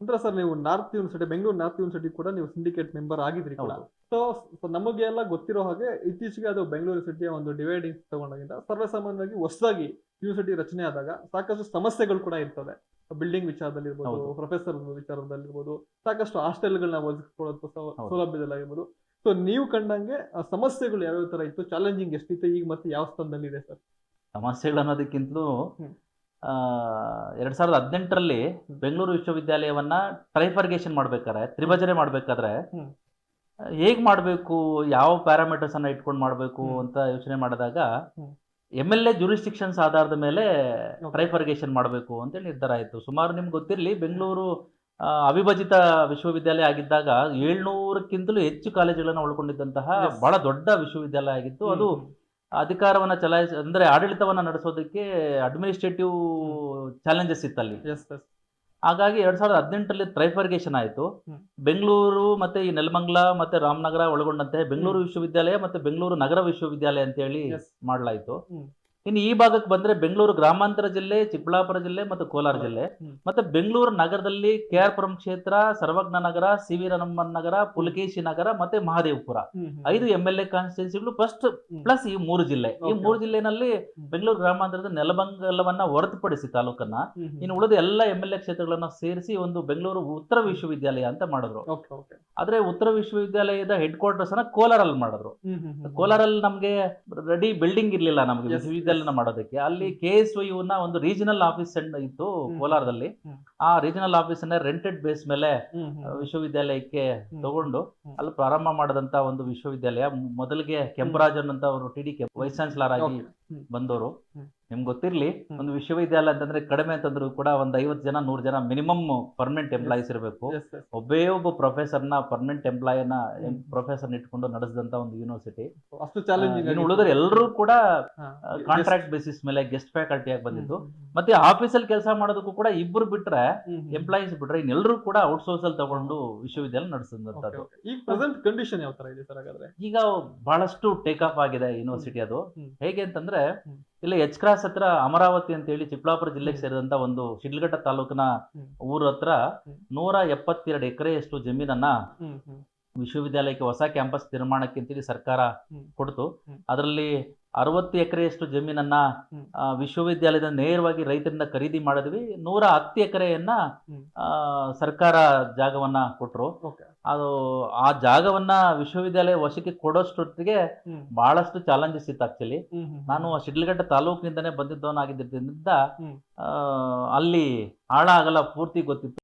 ಅಂದ್ರೆ ಸರ್ ನೀವು north university Bengaluru north university ಕೂಡ ನೀವು ಸಿಂಡಿಕೇಟ್ ಮೆಂಬರ್ ಆಗಿದ್ರಿ ಕೂಡ. ಸೊ ನಮಗೆ ಎಲ್ಲ ಗೊತ್ತಿರೋ ಹಾಗೆ ಇತ್ತೀಚೆಗೆ ಅದು ಬೆಂಗಳೂರು ಯೂನಿವರ್ಸಿಟಿಯ ಒಂದು ಡಿವೈಡಿಂಗ್ ತಗೊಂಡಾಗಿಂದ ಸರ್ವಸಾಮಾನ್ಯವಾಗಿ ಹೊಸದಾಗಿ ಯೂನಿವರ್ಸಿಟಿ ರಚನೆ ಆದಾಗ ಸಾಕಷ್ಟು ಸಮಸ್ಯೆಗಳು ಕೂಡ ಇರ್ತವೆ. ಬಿಲ್ಡಿಂಗ್ ವಿಚಾರದಲ್ಲಿರ್ಬೋದು ಪ್ರೊಫೆಸರ್ ವಿಚಾರದಲ್ಲಿರ್ಬೋದು ಸಾಕಷ್ಟು ಹಾಸ್ಟೆಲ್ಗಳನ್ನ ಹೌದು. ಸೌಲಭ್ಯದಲ್ಲಾಗಿರ್ಬೋದು. ಸೊ ನೀವು ಕಂಡಂಗೆ ಆ ಸಮಸ್ಯೆಗಳು ಯಾವ್ಯಾವ ತರ ಇತ್ತು? ಚಾಲೆಂಜಿಂಗ್ ಎಷ್ಟಿತ್ತು? ಈಗ ಮತ್ತೆ ಯಾವ ಸ್ಥಾನದಲ್ಲಿ ಇದೆ ಸರ್? ಸಮಸ್ಯೆಗಳು ಅನ್ನೋದಕ್ಕಿಂತಲೂ. ಎರಡ್ ಸಾವಿರದ ಹದಿನೆಂಟರಲ್ಲಿ ಬೆಂಗಳೂರು ವಿಶ್ವವಿದ್ಯಾಲಯವನ್ನ ಟ್ರೈಫರ್ಗೇಷನ್ ಮಾಡ್ಬೇಕಾದ್ರೆ ತ್ರಿಭಜನೆ ಮಾಡ್ಬೇಕಾದ್ರೆ. ಹೇಗ್ ಮಾಡಬೇಕು ಯಾವ ಪ್ಯಾರಾಮೀಟರ್ಸ್ ಅನ್ನ ಇಟ್ಕೊಂಡು ಮಾಡಬೇಕು ಅಂತ ಯೋಚನೆ ಮಾಡಿದಾಗ. ಎಂ ಎಲ್ ಎ ಜುರಿಸ್ಟಿಕ್ಷನ್ಸ್ ಆಧಾರದ ಮೇಲೆ. ಟ್ರೈಫರ್ಗೇಷನ್ ಮಾಡಬೇಕು ಅಂತೇಳಿ ನಿರ್ಧಾರ ಆಯಿತು ಸುಮಾರು ನಿಮ್ಗೆ ಗೊತ್ತಿರಲಿ ಬೆಂಗಳೂರು ಅವಿಭಜಿತ ವಿಶ್ವವಿದ್ಯಾಲಯ ಆಗಿದ್ದಾಗ ಏಳ್ನೂರಕ್ಕಿಂತಲೂ ಹೆಚ್ಚು ಕಾಲೇಜುಗಳನ್ನು ಒಳಗೊಂಡಿದ್ದಂತಹ ಬಹಳ ದೊಡ್ಡ ವಿಶ್ವವಿದ್ಯಾಲಯ ಆಗಿತ್ತು ಅದು ಅಧಿಕಾರವನ್ನ ಚಲಾಯಿಸ ಅಂದರೆ ಆಡಳಿತವನ್ನ ನಡೆಸೋದಕ್ಕೆ ಅಡ್ಮಿನಿಸ್ಟ್ರೇಟಿವ್ ಚಾಲೆಂಜಸ್ ಇತ್ತಲ್ಲಿ. ಹಾಗಾಗಿ ಎರಡ್ ಸಾವಿರದ ಹದಿನೆಂಟರಲ್ಲಿ ಟ್ರೈಫರ್ಗೇಷನ್ ಆಯಿತು. ಬೆಂಗಳೂರು ಮತ್ತೆ ಈ ನೆಲಮಂಗ್ಲ ಮತ್ತೆ ರಾಮನಗರ ಒಳಗೊಂಡಂತೆ ಬೆಂಗಳೂರು ವಿಶ್ವವಿದ್ಯಾಲಯ ಮತ್ತೆ ಬೆಂಗಳೂರು ನಗರ ವಿಶ್ವವಿದ್ಯಾಲಯ ಅಂತ ಹೇಳಿ ಮಾಡಲಾಯಿತು. ಇನ್ನು ಈ ಭಾಗಕ್ಕೆ ಬಂದ್ರೆ ಬೆಂಗಳೂರು ಗ್ರಾಮಾಂತರ ಜಿಲ್ಲೆ ಚಿಕ್ಕಬಳ್ಳಾಪುರ ಜಿಲ್ಲೆ ಮತ್ತು ಕೋಲಾರ ಜಿಲ್ಲೆ. ಮತ್ತೆ ಬೆಂಗಳೂರು ನಗರದಲ್ಲಿ ಕೆ ಆರ್ ಪುರಂ ಕ್ಷೇತ್ರ ಸರ್ವಜ್ಞ ನಗರ ಸಿ ವಿ ನಗರ ಪುಲಕೇಶಿ ನಗರ ಮತ್ತೆ ಮಹಾದೇವಪುರ. ಐದು ಎಂ ಎಲ್ ಎ ಕಾನ್ಸ್ಟಿಟ್ಯೂನ್ಸಿಗಳು ಫಸ್ಟ್ ಪ್ಲಸ್ ಈ ಮೂರು ಜಿಲ್ಲೆ. ಈ ಮೂರು ಜಿಲ್ಲೆನಲ್ಲಿ ಬೆಂಗಳೂರು ಗ್ರಾಮಾಂತರದ ನೆಲಬಂಗಲವನ್ನ ಹೊರತುಪಡಿಸಿ ತಾಲೂಕನ್ನ ಇನ್ನು ಉಳಿದ ಎಲ್ಲ ಎಂ ಎಲ್ ಎ ಕ್ಷೇತ್ರಗಳನ್ನ ಸೇರಿಸಿ ಒಂದು ಬೆಂಗಳೂರು ಉತ್ತರ ವಿಶ್ವವಿದ್ಯಾಲಯ ಅಂತ ಮಾಡಿದ್ರು. ಆದ್ರೆ ಉತ್ತರ ವಿಶ್ವವಿದ್ಯಾಲಯದ ಹೆಡ್ ಕ್ವಾರ್ಟರ್ಸ್ ಅನ್ನ ಕೋಲಾರಲ್ಲಿ ಮಾಡಿದ್ರು. ಕೋಲಾರಲ್ಲಿ ನಮ್ಗೆ ರೆಡಿ ಬಿಲ್ಡಿಂಗ್ ಇರ್ಲಿಲ್ಲ ನಮ್ಗೆ ಮಾಡೋದಕ್ಕೆ. ಅಲ್ಲಿ ಕೆ ಎಸ್ ವೈ ನ ಒಂದು ರೀಜನಲ್ ಆಫೀಸ್ ಇತ್ತು. ಕೋಲಾರದಲ್ಲಿ. ಆ ರೀಜನಲ್ ಆಫೀಸ್ ಅನ್ನ ರೆಂಟೆಡ್ ಬೇಸ್ ಮೇಲೆ ವಿಶ್ವವಿದ್ಯಾಲಯಕ್ಕೆ ತಗೊಂಡು ಅಲ್ಲಿ ಪ್ರಾರಂಭ ಮಾಡಿದಂತ ಒಂದು ವಿಶ್ವವಿದ್ಯಾಲಯ. ಮೊದಲಿಗೆ ಕೆಂಪರಾಜನ್ ಅಂತ ಅವರು ಟಿ ಡಿ ವೈಸ್ ಚಾನ್ಸಲರ್ ಆಗಿ ಬಂದವರು. ನಿಮ್ಗೆ ಗೊತ್ತಿರಲಿ. ಒಂದು ವಿಶ್ವವಿದ್ಯಾಲಯ ಅಂತಂದ್ರೆ ಕಡಿಮೆ ಅಂತಂದ್ರು ಕೂಡ ಒಂದು ಐವತ್ತು ಜನ ನೂರು ಜನ ಮಿನಿಮಮ್ ಪರ್ಮನೆಂಟ್ ಎಂಪ್ಲಾಯೀಸ್ ಇರಬೇಕು. ಒಬ್ಬೇ ಒಬ್ಬ ಪ್ರೊಫೆಸರ್ನ ಪರ್ಮನೆಂಟ್ ಎಂಪ್ಲಾಯನ ಪ್ರೊಫೆಸರ್ ಇಟ್ಕೊಂಡು ನಡೆಸಿದಂತ ಒಂದು ಯೂನಿವರ್ಸಿಟಿ ಅಷ್ಟು ಚಾಲೆಂಜಿಂಗ್ ಇನ್ನು ಉಳಿದ್ರೆ ಎಲ್ಲರೂ ಕೂಡ ಕಾಂಟ್ರಾಕ್ಟ್ ಬೇಸಿಸ್ ಮೇಲೆ ಗೆಸ್ಟ್ ಫ್ಯಾಕಲ್ಟಿ ಆಗಿ ಬಂದಿದ್ದು. ಮತ್ತೆ ಆಫೀಸಲ್ಲಿ ಕೆಲಸ ಮಾಡೋದಕ್ಕೂ ಕೂಡ ಇಬ್ರು ಬಿಟ್ರೆ ಎಂಪ್ಲಾಯೀಸ್ ಬಿಟ್ರೆ ಇನ್ನೆಲ್ಲರೂ ಕೂಡ ಔಟ್ಸೋರ್ಸ್ ಅಲ್ಲಿ ತಗೊಂಡು ವಿಶ್ವವಿದ್ಯಾಲಯ ನಡೆಸಿದಂತದ್ದು. ಈಗ ಪ್ರೆಸೆಂಟ್ ಕಂಡೀಷನ್ ಯಾವ ತರ ಇದೆ ಸರ್ ಹಾಗಾದ್ರೆ? ಈಗ ಬಹಳಷ್ಟು ಟೇಕ್ ಆಫ್ ಆಗಿದೆ ಯೂನಿವರ್ಸಿಟಿ ಅದು. ಹೇಗೆ ಅಂತಂದ್ರೆ. ಇಲ್ಲಿ ಎಚ್ ಕ್ರಾಸ್ ಹತ್ರ ಅಮರಾವತಿ ಅಂತ ಹೇಳಿ ಚಿಕ್ಕಬಳ್ಳಾಪುರ ಜಿಲ್ಲೆಗೆ. ಸೇರಿದಂತ ಒಂದು ಶಿಡ್ಲಘಟ್ಟ ತಾಲೂಕಿನ. ಊರ ಹತ್ರ. ನೂರ ಎಪ್ಪತ್ತೆರಡು ಎಕರೆಯಷ್ಟು ಜಮೀನನ್ನ ವಿಶ್ವವಿದ್ಯಾಲಯಕ್ಕೆ ಹೊಸ ಕ್ಯಾಂಪಸ್ ನಿರ್ಮಾಣಕ್ಕೆ ಅಂತೇಳಿ ಸರ್ಕಾರ. ಕೊಡ್ತು ಅದರಲ್ಲಿ ಅರವತ್ತು ಎಕರೆಯಷ್ಟು ಜಮೀನನ್ನ. ವಿಶ್ವವಿದ್ಯಾಲಯದ ನೇರವಾಗಿ ರೈತರಿಂದ ಖರೀದಿ ಮಾಡಿದ್ವಿ ನೂರ ಹತ್ತು ಎಕರೆಯನ್ನ ಸರ್ಕಾರ ಜಾಗವನ್ನ ಕೊಟ್ರು ಅದು ಆ ಜಾಗವನ್ನ ವಿಶ್ವವಿದ್ಯಾಲಯ ವಶಕ್ಕೆ ಕೊಡೋಷ್ಟೊತ್ತಿಗೆ ಬಹಳಷ್ಟು ಚಾಲೆಂಜಸ್ ಇತ್ತು ಆಕ್ಚುಲಿ ನಾನು ಶಿಡ್ಲಘಟ್ಟ ತಾಲೂಕಿನಿಂದನೇ ಬಂದಿದ್ದವನಾಗಿದ್ದರಿಂದ ಅಲ್ಲಿ ಹಾಳಾಗಲ್ಲ ಪೂರ್ತಿ ಗೊತ್ತಿತ್ತು.